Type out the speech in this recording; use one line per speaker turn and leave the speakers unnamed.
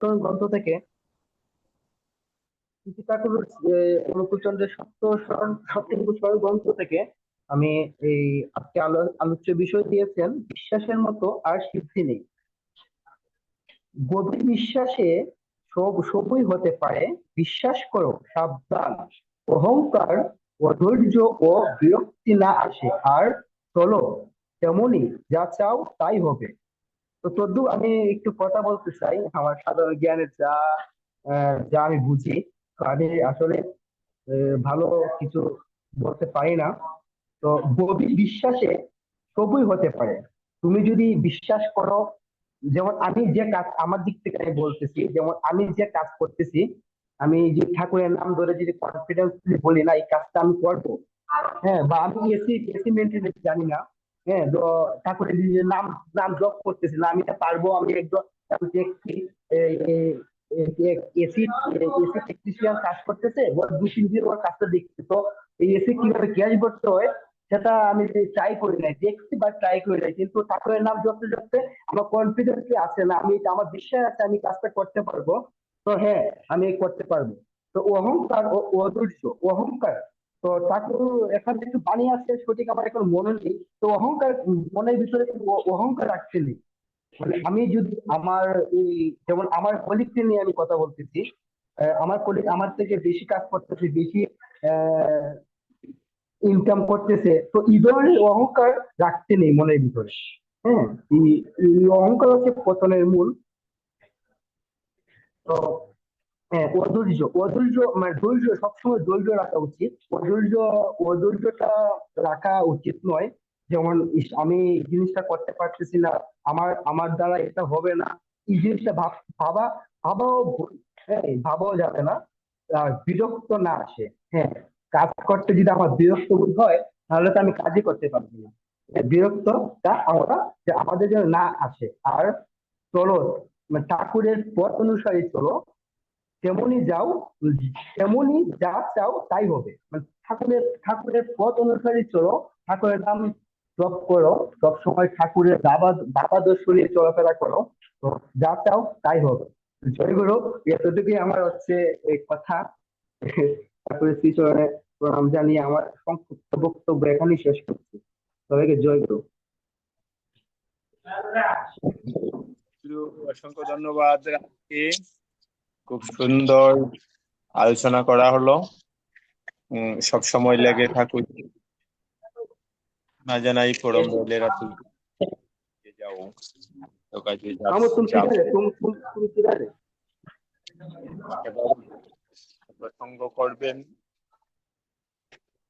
গ্রন্থ থেকে অনুকূলচন্দ্রের স্মরণ গ্রন্থ থেকে আমি এই আজকে আলোচ্য বিষয় দিয়েছেন, বিশ্বাসের মতো আর সিদ্ধি নেই। গভীর বিশ্বাসে সব, সবই হতে পারে, বিশ্বাস করো, সাবধান। অহংকার, অধৈর্য ও বিরক্তি না আসে, আর চলো, তেমনি যা চাও তাই হবে। তো তদ্দু আমি একটু কথা বলতে চাই, আমার সাধারণ জ্ঞানে যা যা আমি বুঝি। আমি আসলে ভালো কিছু বলতে পারি না। তো গভীর বিশ্বাসে সবই হতে পারে। তুমি যদি বিশ্বাস করো, যেমন আমি যে কাজ, আমার দিক থেকে আমি বলতেছি, যেমন আমি যে কাজ করতেছি, আমি যে ঠাকুরের নাম ধরে যদি কনফিডেন্সলি বলি না, এই কাজটা আমি করব। হ্যাঁ বা আমি এসি এসি মেনটেন জানি না। হ্যাঁ ঠাকুরের যে নাম নাম জপ করতেছি না আমি পারব আমি একদম। কাজ করতেছে দু, তিন দিন ওর কাজটা দেখছি তো এই এসি কীভাবে গ্যাস করতে হয়, সেটা আমি ট্রাই করি নাই, দেখছি বা ট্রাই করি নাই, কিন্তু ঠাকুরের নাম জপতে জপতে আমার কনফিডেন্সই আছে না, আমি আমার বিশ্বাস আছে আমি কাজটা করতে পারব। তো হ্যাঁ আমি করতে পারব। তো অহংকার ও অধৈর্য অহংকার তো ঠাকুর এখানে একটু বাণী আছে, সঠিক আমার এখন মনে নেই। তো অহংকার, মনের ভিতরে অহংকার অ্যাকচুয়ালি মানে আমি যদি আমার এই, যেমন আমার কলিগকে নিয়ে আমি কথা বলতেছি আমার কলিগ আমার থেকে বেশি কাজ করতেছে, বেশি ইনকাম করতেছে, তো এই ধরনের অহংকার রাখতে নেই মনের ভিতরে। হ্যাঁ এই অহংকার হচ্ছে পতনের মূল। তো অধৈর্য অধৈর্য মানে ধৈর্য সবসময় ধৈর্য রাখা উচিত। অধৈর্য অধৈর্যটা রাখা উচিত নয়। যেমন আমি জিনিসটা করতে পারতেছি না আমার আমার দ্বারা এটা হবে না। এই জিনিসটা ভাব ভাবা ভাবাও হ্যাঁ ভাবাও যাবে না। বিরক্ত না আসে। হ্যাঁ কাজ করতে যদি আমার বিরক্ত বোধ হয় তাহলে তো আমি কাজই করতে পারব না। হ্যাঁ, বিরক্তটা আমরা যে আমাদের যেন না আসে। আর চলো মানে ঠাকুরের পথ অনুসারে চলো তেমনি যাও, তেমনি যা চাও তাই হবে। মানে ঠাকুরের ঠাকুরের পথ অনুসারে চলো, ঠাকুরের নাম জপ করো, সব সময় ঠাকুরের বাবা বাবা দর্শনে চলাফেরা করো, তো যা চাও তাই হবে। জয় গুরু, এতটুকুই আমার হচ্ছে এই কথা। ঠাকুরের শ্রীচরণে প্রণাম জানিয়ে আমার সংক্ষিপ্ত বক্তব্য এখানেই শেষ করছি। সবাইকে জয় গুরু।
অসংখ্য ধন্যবাদ খুব সুন্দর আলোচনা করা হলো। সব সময় লেগে থাকুক। না জানাই পরম বলেরা তুই যাও তো কাজে যাও,
আমো তুমি তুমি
প্রসঙ্গ করবেন।